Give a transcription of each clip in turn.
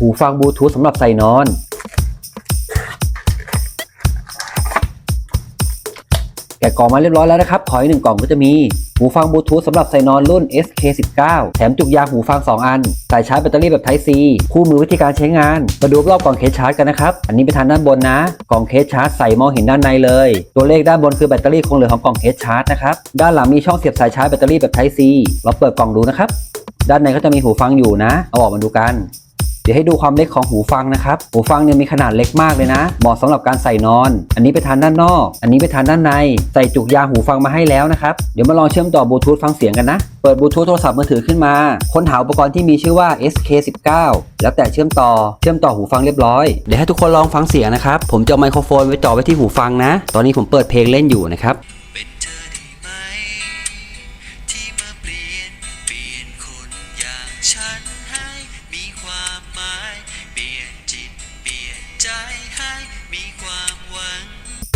หูฟังบลูทูธสำหรับใส่นอน แกะกล่องมาเรียบร้อยแล้วนะครับ ขออีกหนึ่งกล่องก็จะมีหูฟังบลูทูธสำหรับใส่นอนรุ่น SK19 แถมจุกยางหูฟัง 2 อัน สายชาร์จแบตเตอรี่แบบ Type C คู่มือวิธีการใช้งาน มาดูรอบกล่องเคสชาร์จกันนะครับ อันนี้ไปทางด้านบนนะ กล่องเคสชาร์จใส่มองเห็นด้านในเลย ตัวเลขด้านบนคือแบตเตอรี่คงเหลือของกล่องเคสชาร์จนะครับ ด้านหลังมีช่องเสียบสายชาร์จแบตเตอรี่แบบ Type C เราเปิดกล่องดูนะครับ ด้านในก็จะมีหูฟังอยู่นะ เอาออกมาดูกัน ดี๋ยวให้ดูความเล็กของหูฟังนะครับ หูฟังเนี่ยมีขนาดเล็กมากเลยนะ เหมาะสำหรับการใส่นอน อันนี้ไปทานด้านนอก อันนี้ไปทานด้านใน ใส่จุกยางหูฟังมาให้แล้วนะครับ เดี๋ยวมาลองเชื่อมต่อบลูทูธฟังเสียงกันนะ เปิดบลูทูธโทรศัพท์มือถือขึ้นมา ค้นหาอุปกรณ์ที่มีชื่อว่า SK19 แล้วแต่เชื่อมต่อ เชื่อมต่อหูฟังเรียบร้อย เดี๋ยวให้ทุกคนลองฟังเสียงนะครับ ผมจะไมโครโฟนไว้จ่อไว้ที่หูฟังนะ ตอนนี้ผมเปิดเพลงเล่นอยู่นะครับเป็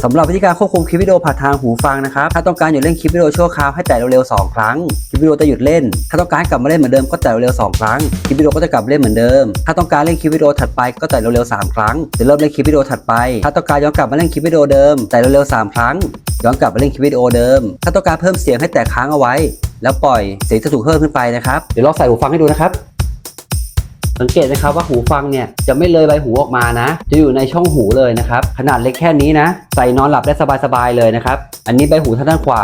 สำหรับวิธีการควบคุมคลิปวิดีโอผ่านทางหูฟังนะครับ ถ้าต้องการหยุดเล่นคลิปวิดีโอชั่วคราวให้แตะเร็วๆ2ครั้ง คลิปวิดีโอจะหยุดเล่น ถ้าต้องการกลับมาเล่นเหมือนเดิมก็แตะเร็วๆ2ครั้ง คลิปวิดีโอก็จะกลับมาเล่นเหมือนเดิม ถ้าต้องการเล่นคลิปวิดีโอถัดไปก็แตะเร็วๆ3ครั้งจะเริ่มเล่นคลิปวิดีโอถัดไป ถ้าต้องการย้อนกลับมาเล่นคลิปวิดีโอเดิม แตะเร็วๆ3ครั้ง ย้อนกลับมาเล่นคลิปวิดีโอเดิม ถ้าต้องการเพิ่มเสียงให้แตะค้างเอาไว้ แล้วปล่อยเสียงจะถูกเพิ่มขึ้นไปนะครับ เดี๋ยวลองใส่หูฟังให้ดูนะครับ สังเกตนะครับว่าหูฟังเนี่ยจะไม่เลยใบหูออกมานะ จะอยู่ในช่องหูเลยนะครับ ขนาดเล็กแค่นี้นะ ใส่นอนหลับได้สบายๆเลยนะครับ อันนี้ใบหูทางด้านขวา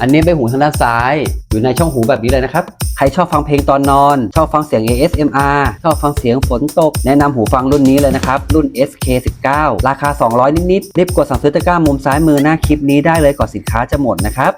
อันนี้ใบหูทางด้านซ้าย อยู่ในช่องหูแบบนี้เลยนะครับ ใครชอบฟังเพลงตอนนอน ชอบฟังเสียง ASMR ชอบฟังเสียงฝนตก แนะนำหูฟังรุ่นนี้เลยนะครับ รุ่น SK19 ราคา 200 นิดๆรีบกดสั่งซื้อตะกร้ามุมซ้ายมือหน้าคลิปนี้ได้เลยก่อนสินค้าจะหมดนะครับ